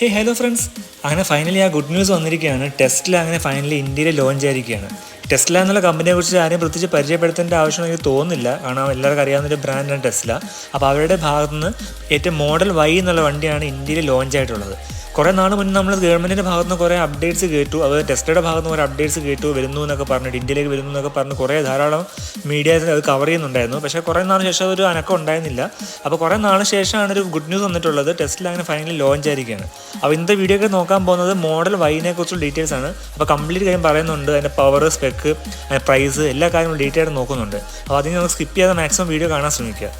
ഹേ hello friends അങ്ങനെ finally ആ good news വന്നിരിക്കുകയാണ്. ടെസ്റ്റിൽ അങ്ങനെ ഫൈനലി ഇന്ത്യയിൽ ലോഞ്ച് ആയിരിക്കുകയാണ്. ടെസ്ല എന്നുള്ള കമ്പനിയെ കുറിച്ച് ആരെയും പ്രത്യേകിച്ച് പരിചയപ്പെടുത്തേണ്ട ആവശ്യം എനിക്ക് തോന്നുന്നില്ല. കാരണം എല്ലാവർക്കും അറിയാവുന്ന ഒരു ബ്രാൻഡാണ് ടെസ്ല അപ്പോൾ അവരുടെ ഭാഗത്തുനിന്ന് ഏറ്റവും മോഡൽ വൈ എന്നുള്ള വണ്ടിയാണ് ഇന്ത്യയിൽ ലോഞ്ച് ആയിട്ടുള്ളത്. കുറേ നാൾ മുന്നേ നമ്മൾ ഗവൺമെന്റിന്റെ ഭാഗത്ത് നിന്ന് കുറേ അപ്ഡേറ്റ്സ് കേട്ടു. അത് ടെസ്റ്റയുടെ ഭാഗത്ത് നിന്ന് കുറേ അപ്ഡേറ്റ്സ് കേട്ടു. വരുന്നു എന്നൊക്കെ പറഞ്ഞിട്ട് ഇന്ത്യയിലേക്ക് വരുന്നു എന്നൊക്കെ പറഞ്ഞ് കുറേ ധാരാളം മീഡിയാസ് അത് കവർ ചെയ്യുന്നുണ്ടായിരുന്നു. പക്ഷേ കുറേ നാൾ ശേഷം അതൊരു അനക്കം ഉണ്ടായിരുന്നില്ല. അപ്പോൾ കുറേ നാൾ ശേഷമാണ് ഒരു ഗുഡ് ന്യൂസ് വന്നിട്ടുള്ളത്. ടെസ്റ്റിൽ അങ്ങനെ ഫൈനലി ലോഞ്ച് ആയിരിക്കുകയാണ്. അപ്പോൾ ഇന്നത്തെ വീഡിയോ ഒക്കെ നോക്കാൻ പോകുന്നത് മോഡൽ വൈനെ കുറിച്ചുള്ള ഡീറ്റെയിൽസ് ആണ്. അപ്പോൾ കംപ്ലീറ്റ് കാര്യം പറയുന്നുണ്ട്. അതിന്റെ പവർ സ്പെക്ക് പ്രൈസ് എല്ലാ കാര്യങ്ങളും ഡീറ്റെയിൽ നോക്കുന്നുണ്ട്. അപ്പോൾ അതിന് നമുക്ക് സ്കിപ്പ് ചെയ്യാതെ മാക്സിമം വീഡിയോ കാണാൻ ശ്രമിക്കുക.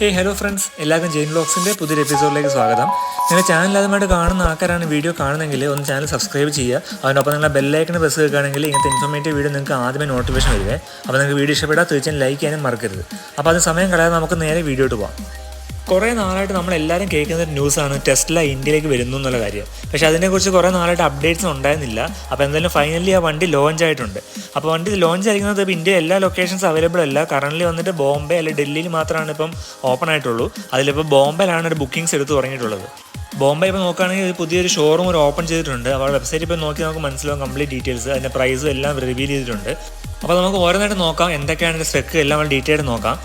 ഹേയ് ഹലോ ഫ്രണ്ട്സ് എല്ലാവർക്കും ജെയിൻ ബ്ലോഗ്സിന്റെ പുതിയൊരു എപ്പിസോഡിലേക്ക് സ്വാഗതം. നിങ്ങൾ ചാനൽ ആദ്യമായിട്ട് കാണുന്ന ആൾക്കാരാണ് വീഡിയോ കാണുന്നെങ്കിൽ ഒന്ന് ചാനൽ സബ്സ്ക്രൈബ് ചെയ്യുക. അതിനൊപ്പം നിങ്ങളെ ബെല്ലൈക്കന് പ്രസ് കേൾക്കുകയാണെങ്കിൽ ഇങ്ങനത്തെ ഇൻഫോർമേറ്റീവ് വീഡിയോ നിങ്ങൾക്ക് ആദ്യമേ നോട്ടിഫിക്കേഷൻ വരുവേ. അപ്പോൾ നിങ്ങൾക്ക് വീഡിയോ ഇഷ്ടപ്പെട്ടാൽ തീർച്ചയായും ലൈക്ക് ചെയ്യാനും മറക്കരുത്. അപ്പോൾ അത് സമയം കളയാതെ നമുക്ക് നേരെ വീഡിയോ ഇട്ട് പോകാം കുറേ നാളായിട്ട് നമ്മൾ എല്ലാവരും കേൾക്കുന്ന ഒരു ന്യൂസാണ് ടെസ്ല ഇന്ത്യയിലേക്ക് വരുന്നു എന്നുള്ള കാര്യം. പക്ഷെ അതിനെക്കുറിച്ച് കുറേ നാളായിട്ട് അപ്ഡേറ്റ്സ് ഉണ്ടായിരുന്നില്ല. അപ്പോൾ എന്തായാലും ഫൈനലി ആ വണ്ടി ലോഞ്ച് ആയിട്ടുണ്ട്. അപ്പോൾ വണ്ടി ലോഞ്ച് ആയിരിക്കുന്നത് ഇപ്പോൾ ഇന്ത്യ എല്ലാ ലൊക്കേഷൻസ് അവൈലബിൾ അല്ല. കറന്റ് വന്നിട്ട് ബോംബെ അല്ലെങ്കിൽ ഡൽഹിയിൽ മാത്രമാണ് ഇപ്പം ഓപ്പൺ ആയിട്ടുള്ളൂ. അതിലിപ്പോൾ ബോംബെയിലാണ് ഒരു ബുക്കിംഗ്സ് എടുത്ത് തുടങ്ങിയിട്ടുള്ളത്. ബോംബെ ഇപ്പോൾ നോക്കുകയാണെങ്കിൽ പുതിയൊരു ഷോറൂം ഒരു ഓപ്പൺ ചെയ്തിട്ടുണ്ട്. അവരുടെ വെബ്സൈറ്റ് ഇപ്പോൾ നോക്കി നമുക്ക് മനസ്സിലാവും കംപ്ലീറ്റ് ഡീറ്റെയിൽസ് അതിന്റെ പ്രൈസും എല്ലാം റിവീൽ ചെയ്തിട്ടുണ്ട്. അപ്പോൾ നമുക്ക് ഓരോന്നായിട്ട് നോക്കാം. എന്തൊക്കെയാണ് സ്പെക്ക് എല്ലാം നമ്മൾ ഡീറ്റെയിൽ നോക്കാം.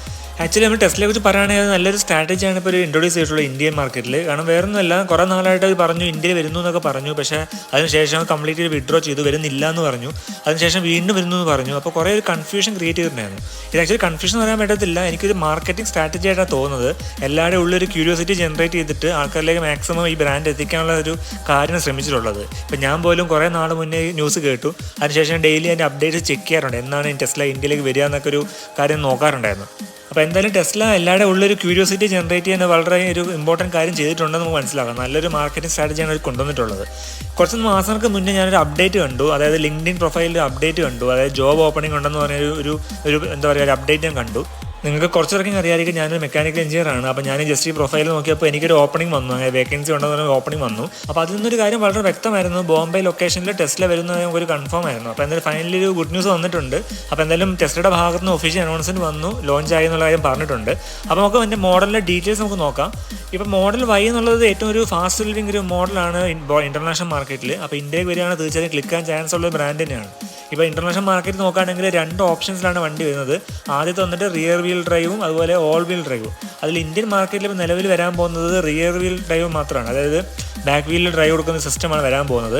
ആക്ച്വലി നമ്മൾ ടെസ്റ്റിനെ കുറിച്ച് പറയുകയാണെങ്കിൽ നല്ലൊരു സ്ട്രാറ്റജിയാണ് ഇപ്പോൾ ഇൻട്രോഡ്യൂസ് ചെയ്തിട്ടുള്ളത് ഇന്ത്യൻ മാർക്കറ്റിൽ കാരണം വേറെ ഒന്നുമല്ല കുറേ നാളായിട്ട് അത് പറഞ്ഞു ഇന്ത്യയിൽ വരുന്നു എന്നൊക്കെ പറഞ്ഞു. പക്ഷേ അതിനുശേഷം കംപ്ലീറ്റ് വിഡ്രോ ചെയ്തു വരുന്നില്ല എന്ന് പറഞ്ഞു. അതിനുശേഷം വീണ്ടും വരുന്നു എന്ന് പറഞ്ഞു. അപ്പോൾ കുറേ ഒരു കൺഫ്യൂഷൻ ക്രിയേറ്റ് ചെയ്തിട്ടുണ്ടായിരുന്നു. ഇത് ആക്ച്വലി കൺഫ്യൂഷൻ പറയാൻ പറ്റത്തില്ല. എനിക്കൊരു മാർക്കറ്റിംഗ് സ്ട്രാറ്റജി ആയിട്ടാണ് തോന്നുന്നത്. എല്ലാവരുടെ ഉള്ളൊരു ക്യൂരിയോസിറ്റി ജനറേറ്റ് ചെയ്തിട്ട് ആൾക്കാരിലേക്ക് മാക്സിമം ഈ ബ്രാൻഡ് എത്തിക്കാനുള്ള ഒരു കാര്യം ശ്രമിച്ചിട്ടുള്ളത്. ഇപ്പം ഞാൻ പോലും കുറേ നാൾ മുന്നേ ന്യൂസ് കേട്ടു. അതിനുശേഷം ഡെയിലി അതിന്റെ അപ്ഡേറ്റ്സ് ചെക്ക് ചെയ്യാറുണ്ട്. എന്നാണ് ടെസ്ല ഇന്ത്യയിലേക്ക് വരിക എന്നൊക്കെ ഒരു കാര്യം നോക്കാറുണ്ടായിരുന്നു. അപ്പോൾ എന്തായാലും ടെസ്ല എല്ലാവരുടെ ഉള്ളൊരു ക്യൂരിയോസിറ്റി ജനറേറ്റ് ചെയ്യുന്ന വളരെ ഒരു ഇമ്പോർട്ടന്റ് കാര്യം ചെയ്തിട്ടുണ്ടെന്ന് നമുക്ക് മനസ്സിലാക്കാം. നല്ലൊരു മാർക്കറ്റിംഗ് സ്ട്രാറ്റജിയാണ് അവർ കൊണ്ടുവന്നിട്ടുള്ളത്. കുറച്ച് മാസങ്ങൾക്ക് മുന്നേ ഞാനൊരു അപ്ഡേറ്റ് കണ്ടു. അതായത് ലിങ്ക്ഡിൻ പ്രൊഫൈലിൽ അപ്ഡേറ്റ് കണ്ടു. അതായത് ജോബ് ഓപ്പണിംഗ് ഉണ്ടെന്ന് പറഞ്ഞ ഒരു ഒരു എന്താ പറയുക ഒരു അപ്ഡേറ്റ് ഞാൻ കണ്ടു. നിങ്ങൾക്ക് കുറച്ചിറക്കും അറിയാമായിരിക്കും ഞാനൊരു മെക്കാനിക്കൽ എഞ്ചിനീയർ ആണ്. അപ്പോൾ ഞാൻ ജസ്റ്റ് ഈ പ്രൊഫൈൽ നോക്കിയപ്പോൾ എനിക്കൊരു ഓപ്പണിംഗ് വന്നു. അങ്ങനെ വേക്കൻസി ഉണ്ടെന്ന് പറഞ്ഞ ഓപ്പണിംഗ് വന്നു. അപ്പോൾ അതിൽ നിന്നൊരു കാര്യം വളരെ വ്യക്തമായിരുന്നു. ബോംബെ ലൊക്കേഷനിൽ ടെസ്റ്റിൽ വരുന്നത് ഒരു കൺഫേം ആയിരുന്നു. അപ്പോൾ എന്തായാലും ഫൈനലി ഒരു ഗുഡ് ന്യൂസ് വന്നിട്ടുണ്ട്. അപ്പോൾ എന്തായാലും ടെസ്റ്റിയുടെ ഭാഗത്ത് നിന്ന് ഒഫീഷ്യൽ അനൗൺസ്മെന്റ് വന്നു. ലോഞ്ച് ആയി എന്നുള്ള കാര്യം പറഞ്ഞിട്ടുണ്ട്. അപ്പോൾ നമുക്ക് അതിന്റെ മോഡലിന്റെ ഡീറ്റെയിൽസ് നമുക്ക് നോക്കാം. ഇപ്പോൾ മോഡൽ വൈ എന്നുള്ളത് ഏറ്റവും ഒരു ഫാസ്റ്റ് ലിവിംഗ് ഒരു മോഡലാണ് ഇന്റർനാഷണൽ മാർക്കറ്റിൽ അപ്പോൾ ഇന്ത്യയിൽ വരികയാണ് തീർച്ചയായും ക്ലിക്കാൻ ചാൻസ് ഉള്ള ബ്രാൻഡ് തന്നെയാണ്. ഇപ്പോൾ ഇന്റർനാഷണൽ മാർക്കറ്റ് നോക്കുകയാണെങ്കിൽ രണ്ട് ഓപ്ഷൻസിലാണ് വണ്ടി വരുന്നത്. ആദ്യത്തെ വന്നിട്ട് റിയർ വീൽ ഡ്രൈവും അതുപോലെ ഓൾ വീൽ ഡ്രൈവും അതിൽ ഇന്ത്യൻ മാർക്കറ്റിൽ ഇപ്പോൾ നിലവിൽ വരാൻ പോകുന്നത് റിയർ വീൽ ഡ്രൈവ് മാത്രമാണ്. അതായത് ബാക്ക് വീലിൽ ഡ്രൈവ് കൊടുക്കുന്ന സിസ്റ്റമാണ് വരാൻ പോകുന്നത്.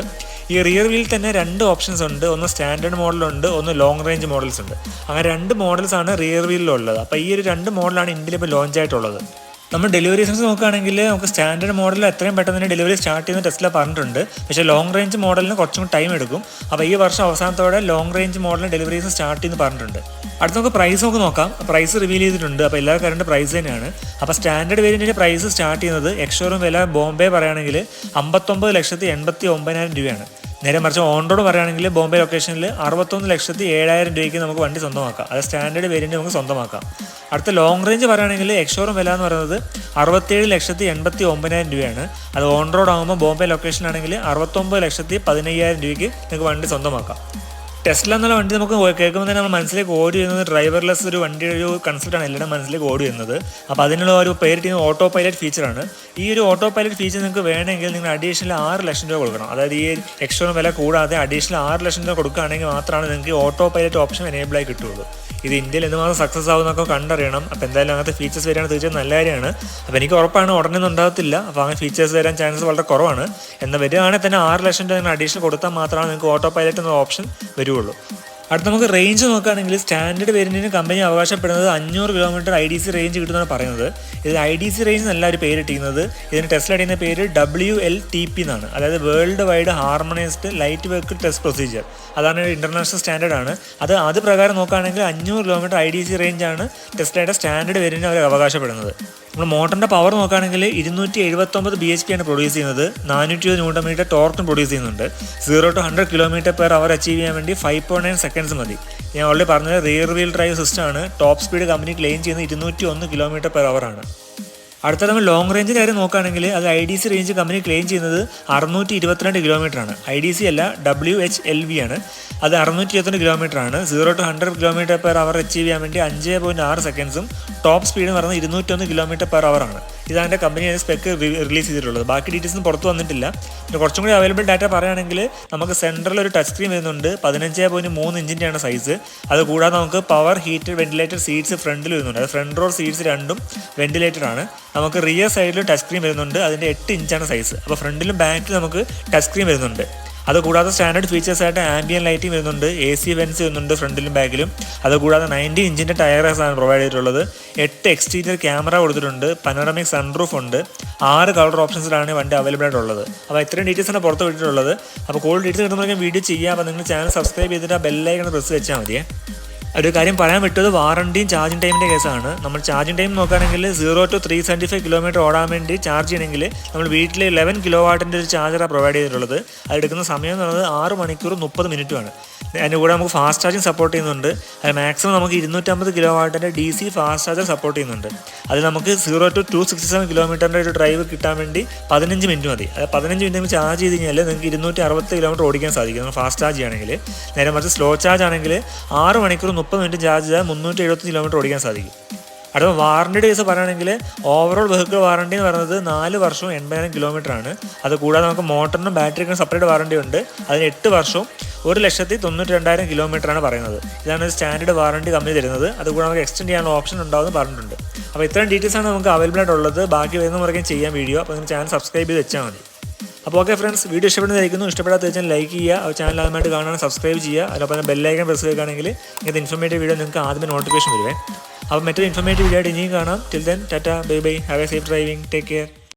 ഈ റിയർ വീൽ തന്നെ രണ്ട് ഓപ്ഷൻസ് ഉണ്ട്. ഒന്ന് സ്റ്റാൻഡേർഡ് മോഡലുണ്ട് ഒന്ന് ലോങ് റേഞ്ച് മോഡൽസ് ഉണ്ട്. അങ്ങനെ രണ്ട് മോഡൽസാണ് റിയർ വീലിലുള്ളത് അപ്പോൾ ഈ ഒരു രണ്ട് മോഡലാണ് ഇന്ത്യയിൽ ഇപ്പോൾ ലോഞ്ച് ആയിട്ടുള്ളത്. നമ്മൾ ഡെലിവറി സെൻസ് നോക്കുകയാണെങ്കിൽ നമുക്ക് സ്റ്റാൻഡേർഡ് മോഡൽ എത്രയും പെട്ടെന്ന് തന്നെ ഡെലിവറി സ്റ്റാർട്ട് ചെയ്യുന്ന ടെസ്റ്റിൽ പറഞ്ഞിട്ടുണ്ട്. പക്ഷേ ലോങ് റേഞ്ച് മോഡലിന് കുറച്ചും ടൈം എടുക്കും. അപ്പോൾ ഈ വർഷം അവസാനത്തോടെ ലോങ് റേഞ്ച് മോഡലിന് ഡെലിവറീസ് സ്റ്റാർട്ട് ചെയ്യുന്നു പറഞ്ഞിട്ടുണ്ട്. അടുത്ത നമുക്ക് പ്രൈസ് നമുക്ക് നോക്കാം. പ്രൈസ് റിവീൽ ചെയ്തിട്ടുണ്ട്. അപ്പോൾ എല്ലാ കറണ്ട് പ്രൈസ് തന്നെയാണ്. അപ്പോൾ സ്റ്റാൻഡേർഡ് വേരിയന്റിന്റെ പ്രൈസ് സ്റ്റാർട്ട് ചെയ്യുന്നത് എക്സോറും വില ബോംബെ പറയുകയാണെങ്കിൽ അമ്പത്തൊമ്പത് ലക്ഷത്തി എൺപത്തി ഒമ്പതിനായിരം രൂപയാണ്. നേരെ മറിച്ച് ഓൺ റോഡ് പറയുകയാണെങ്കിൽ ബോംബെ ലൊക്കേഷനിൽ അറുപത്തൊന്ന് ലക്ഷത്തി ഏഴായിരം രൂപയ്ക്ക് നമുക്ക് വണ്ടി സ്വന്തമാക്കാം. അത് സ്റ്റാൻഡേർഡ് വേരിയന്റ് നമുക്ക് സ്വന്തമാക്കാം. അടുത്ത ലോങ് റേഞ്ച് പറയുകയാണെങ്കിൽ എക്സോറും വില എന്ന് പറയുന്നത് അറുപത്തേഴ് ലക്ഷത്തി എൺപത്തി ഒമ്പതിനായിരം രൂപയാണ്. അത് ഓൺ റോഡ് ആകുമ്പോൾ ബോംബെ ലൊക്കേഷനാണെങ്കിൽ അറുപത്തൊമ്പത് ലക്ഷത്തി പതിനയ്യായിരം രൂപയ്ക്ക് നിങ്ങൾക്ക് വണ്ടി സ്വന്തമാക്കാം. ടെസ്ല എന്നുള്ള വണ്ടി നമുക്ക് കേൾക്കുമ്പോൾ തന്നെ നമ്മൾ മനസ്സിലേക്ക് ഓടി വരുന്നത് ഡ്രൈവർലെസ് ഒരു വണ്ടിയുടെ ഒരു കൺസെപ്റ്റാണ് എല്ലാവരും മനസ്സിലേക്ക് ഓടി വരുന്നത്. അപ്പോൾ അതിനുള്ള ഒരു പേരിട്ട് ഓട്ടോ പൈലറ്റ് ഫീച്ചറാണ് ഈ ഒരു ഓട്ടോ പൈലറ്റ് ഫീച്ചർ നിങ്ങൾക്ക് വേണമെങ്കിൽ നിങ്ങൾ അഡീഷണൽ ആറ് ലക്ഷം രൂപ കൊടുക്കണം. അതായത് ഈ എക്സ്ട്രാ വില കൂടാതെ അഡീഷണൽ ആറ് ലക്ഷം രൂപ കൊടുക്കുകയാണെങ്കിൽ മാത്രമാണ് നിങ്ങൾക്ക് ഓട്ടോ പൈലറ്റ് ഓപ്ഷൻ എനേബിൾ ആയി കിട്ടുള്ളൂ ഇത് ഇന്ത്യയിൽ എന്തുമാത്രം സക്സസ് ആവുന്നൊക്കെ കണ്ടറിയണം. അപ്പോൾ എന്തായാലും അങ്ങനത്തെ ഫീച്ചേഴ്സ് വരികയാണ് തീർച്ചയായും നല്ല കാര്യമാണ്. അപ്പോൾ എനിക്ക് ഉറപ്പാണ് ഉടനെ ഒന്നും ഉണ്ടാകത്തില്ല. അപ്പോൾ അങ്ങനെ ഫീച്ചേഴ്സ് വരാൻ ചാൻസ് വളരെ കുറവാണ്. എന്നാൽ വരികയാണെങ്കിൽ തന്നെ ആറ് ലക്ഷം രൂപ നിങ്ങൾ അഡീഷണൽ കൊടുത്താൽ മാത്രമാണ് നിങ്ങൾക്ക് ഓട്ടോ പൈലറ്റ് എന്ന ഓപ്ഷൻ വരുള്ളൂ അടുത്ത നമുക്ക് റേഞ്ച് നോക്കുകയാണെങ്കിൽ സ്റ്റാൻഡേർഡ് വേരിയന്റിന് കമ്പനി അവകാശപ്പെടുന്നത് അഞ്ഞൂറ് kilometre I D C range കിട്ടുമെന്നാണ് പറയുന്നത്. ഇത് ഐ ഡി സി റേഞ്ച് എന്നല്ല ഒരു പേരിട്ടിരിക്കുന്നത് ഇതിന് ടെസ്റ്റ് അടിയുന്ന പേര് ഡബ്ല്യു എൽ ടി പി എന്നാണ്. അതായത് world wide harmonised light vehicle test procedure അതാണ് ഇന്റർനാഷണൽ സ്റ്റാൻഡേർഡ് ആണ്. അത് അത് പ്രകാരം നോക്കുകയാണെങ്കിൽ അഞ്ഞൂറ് കിലോമീറ്റർ ഐ ഡി സി റേഞ്ചാണ് ടെസ്ലയുടെ സ്റ്റാൻഡേർഡ് വേരിയന്റ് അവർ അവകാശപ്പെടുന്നത്. നമ്മൾ മോട്ടറിന്റെ പവർ നോക്കുകയാണെങ്കിൽ ഇരുന്നൂറ്റി എഴുപത്തൊമ്പത് ബി എച്ച് പി ആണ് പ്രൊഡ്യൂസ് ചെയ്യുന്നത്. നാനൂറ്റി ഇരുപത് ന്യൂട്ടൺ മീറ്റർ ടോർക്കും പ്രൊഡ്യൂസ് ചെയ്യുന്നുണ്ട്. Zero to hundred kilometre per hour achieve ചെയ്യാൻ വേണ്ടി ഫൈവ് പോയിന്റ് നയൻ സെക്കൻഡ്സ് മതി. ഞാൻ ഓൾറെഡി പറഞ്ഞത് റിയർ വീൽ ഡ്രൈവ് സിസ്റ്റം ആണ്. ടോപ്പ് സ്പീഡ് കമ്പനി ക്ലെയിം ചെയ്യുന്ന ഇരുന്നൂറ്റി ഒന്ന് കിലോമീറ്റർ പെർ അവർ ആണ്. അടുത്ത നമ്മൾ ലോങ് റേഞ്ച് കാര്യം നോക്കുകയാണെങ്കിൽ അത് I D C range company claim ചെയ്യുന്നത് അറുന്നൂറ്റി ഇരുപത്തിരണ്ട് കിലോമീറ്റർ ആണ്. ഐ ഡി സി അല്ല ഡബ്ല്യു എച്ച് എൽ വി ആണ്. അത് അറുന്നൂറ്റി ഇരുപത്തിരണ്ട് കിലോമീറ്റർ ആണ്. Zero to hundred kilometre per hour achieve ചെയ്യാൻ വേണ്ടി അഞ്ച് പോയിന്റ് ആറ് സെക്കൻഡ്സും ടോപ്പ് സ്പീഡ് എന്ന് പറയുന്നത് ഇരുന്നൂറ്റൊന്ന് കിലോമീറ്റർ പെർ അവർ ആണ്. ഇതാണ് കമ്പനി സ്പെക്ക് റിലീസ് ചെയ്തിട്ടുള്ളത്. ബാക്കി ഡീറ്റെയിൽസ് പുറത്ത് വന്നിട്ടില്ല. പിന്നെ കുറച്ചും കൂടി അവൈലബിൾ ഡാറ്റ പറയുകയാണെങ്കിൽ നമുക്ക് സെൻട്രൽ ഒരു ടച്ച് സ്ക്രീൻ വരുന്നുണ്ട്. പതിനഞ്ച് പോയിന്റ് മൂന്ന് ഇഞ്ചിന്റെയാണ് സൈസ് അത് കൂടാതെ നമുക്ക് പവർ ഹീറ്റഡ് വെന്റിലേറ്റഡ് സീറ്റ്സ് ഫ്രണ്ടിൽ വരുന്നുണ്ട്. അത് ഫ്രണ്ട് റോ സീറ്റ്സ് രണ്ടും വെന്റിലേറ്റഡ് ആണ്. നമുക്ക് റിയർ സൈഡിൽ ടച്ച് സ്ക്രീൻ വരുന്നുണ്ട്. അതിന്റെ എട്ട് ഇഞ്ചാണ് സൈസ് അപ്പോൾ ഫ്രണ്ടിലും ബാക്കിലും നമുക്ക് ടച്ച് സ്ക്രീൻ വരുന്നുണ്ട്. അതുകൂടാതെ സ്റ്റാൻഡേർഡ് ഫീച്ചേഴ്സ് ആയിട്ട് ആംബിയൻ ലൈറ്റിംഗ് വരുന്നുണ്ട് എ സി വെൻസ് വരുന്നുണ്ട് ഫ്രണ്ടിലും ബാക്കിലും അതുകൂടാതെ നയന്റി ഇഞ്ചിന്റെ ആണ് പ്രൊവൈഡ് ചെയ്തിട്ടുള്ളത്. എട്ട് എക്സ്റ്റീരിയർ ക്യാമറ കൊടുത്തിട്ടുണ്ട് പനോറമിക് സൺറൂഫ് ഉണ്ട്. ആറ് കളർ ഓപ്ഷൻസിലാണ് വണ്ടി അവൈലബിൾ ആയിട്ടുള്ളത്. അപ്പോൾ ഇത്രയും ഡീറ്റെയിൽസ് ആണ് പുറത്ത് വിട്ടിട്ടുള്ളത്. അപ്പോൾ കൂടുതൽ ഡീറ്റെയിൽസ് കിട്ടുമ്പോഴേക്കും വീഡിയോ ചെയ്യാം. അപ്പോൾ നിങ്ങൾ ചാനൽ സബ്സ്ക്രൈബ് ചെയ്തിട്ട് ആ ബെല്ലൈക്കൺ പ്രസ് വെച്ചാൽ മതിയേ. ഒരു കാര്യം പറയാൻ വിട്ടത് വാറണ്ടിയും ചാർജിങ് ടൈമിന്റെ കേസാണ്. നമ്മൾ ചാർജിങ് ടൈം നോക്കുകയാണെങ്കിൽ zero to three seventy five kilometre ഓടാൻ വേണ്ടി ചാർജ് ചെയ്യണമെങ്കിൽ നമ്മൾ വീട്ടിൽ ലെവൻ കിലോ വാട്ടിന്റെ ഒരു ചാർജറാണ് പ്രൊവൈഡ് ചെയ്തിട്ടുള്ളത്. അത് എടുക്കുന്ന സമയം എന്ന് പറയുന്നത് ആറ് മണിക്കൂർ മുപ്പത് മിനിറ്റുമാണ് അതിന്റെ കൂടെ നമുക്ക് ഫാസ്റ്റ് ചാർജിങ് സപ്പോർട്ട് ചെയ്യുന്നുണ്ട്. അത് മാക്സിമം നമുക്ക് ഇരുന്നൂറ്റമ്പത് kilo വാട്ടിന്റെ D C fast charger support ചെയ്യുന്നുണ്ട്. അത് നമുക്ക് zero to two sixty seven കിലോമീറ്ററിന്റെ ഒരു ഡ്രൈവ് കിട്ടാൻ വേണ്ടി പതിനഞ്ച് മിനിറ്റ് മതി. അത് പതിനഞ്ച് മിനിറ്റ് ചാർജ് ചെയ്ത് കഴിഞ്ഞാൽ നിങ്ങൾക്ക് ഇരുന്നൂറ്റി അറുപത് കിലോമീറ്റർ ഓടിക്കാൻ സാധിക്കും. നമ്മൾ ഫാസ്റ്റ് ചാർജ് ചെയ്യുകയാണെങ്കിൽ. നേരെ മറിച്ച് സ്ലോ ചാർജ് ആണെങ്കിൽ ആറ് മണിക്കൂർ മുപ്പത് മിനിറ്റ് ചാർജ് ചെയ്താൽ മുന്നൂറ്റി എഴുപത്തി കിലോമീറ്റർ ഓടിക്കാൻ സാധിക്കും. അടുത്ത വാറണ്ടിയുടെ കേസ് പറയുകയാണെങ്കിൽ ഓവറോൾ വെഹിക്കിൾ വാറണ്ടി എന്ന് പറയുന്നത് നാല് വർഷവും എൺപതിനായിരം കിലോമീറ്റർ ആണ്. അത് കൂടാതെ നമുക്ക് മോട്ടറിനും ബാറ്ററിക്കും സെപ്പറേറ്റ് വാറണ്ടി ഉണ്ട്. അതിന് എട്ട് വർഷവും ഒരു ലക്ഷത്തി തൊണ്ണൂറ്റി രണ്ടായിരം കിലോമീറ്റർ ആണ് പറയുന്നത്. ഇതാണ് സ്റ്റാൻഡേർഡ് വാറണ്ടി കമ്പനി തരുന്നത്. അതുകൂടെ നമുക്ക് എക്സ്റ്റെൻഡ് ചെയ്യാനുള്ള ഓപ്ഷൻ ഉണ്ടാവുമെന്ന് പറഞ്ഞിട്ടുണ്ട്. അപ്പോൾ ഇത്രയും ഡീറ്റെയിൽസ് ആണ് നമുക്ക് അവൈലബിൾ ആയിട്ടുള്ളത്. ബാക്കി വരുന്ന മുറയ്ക്കും ചെയ്യാൻ വീഡിയോ. അപ്പോൾ നിങ്ങൾ ചാനൽ സബ്സ്ക്രൈബ് ചെയ്ത് വെച്ചാൽ മതി. അപ്പോൾ ഓക്കെ ഫ്രണ്ട്സ് വീഡിയോ ഇഷ്ടപ്പെടുന്നതായിരിക്കുന്നു ഇഷ്ടപ്പെടാത്ത വെച്ചാൽ ലൈക്ക് ചെയ്യുക. ചാനൽ ആദ്യമായിട്ട് കാണാൻ സബ്സ്ക്രൈബ് ചെയ്യുക. അതിനൊപ്പം ബെല്ലൈക്കൻ പ്രസ് ചെയ്യുകയാണെങ്കിൽ ഇങ്ങനത്തെ ഇൻഫോർമേറ്റീവ് വീഡിയോ നിങ്ങൾക്ക് ആദ്യമേ നോട്ടിഫിക്കേഷൻ വരുവേ. അപ്പോൾ മറ്റൊരു ഇൻഫോർമേറ്റീവ് വീഡിയോ ആയിട്ട് ഇനിയും കാണാം. Till then tata bye bye have a safe driving take care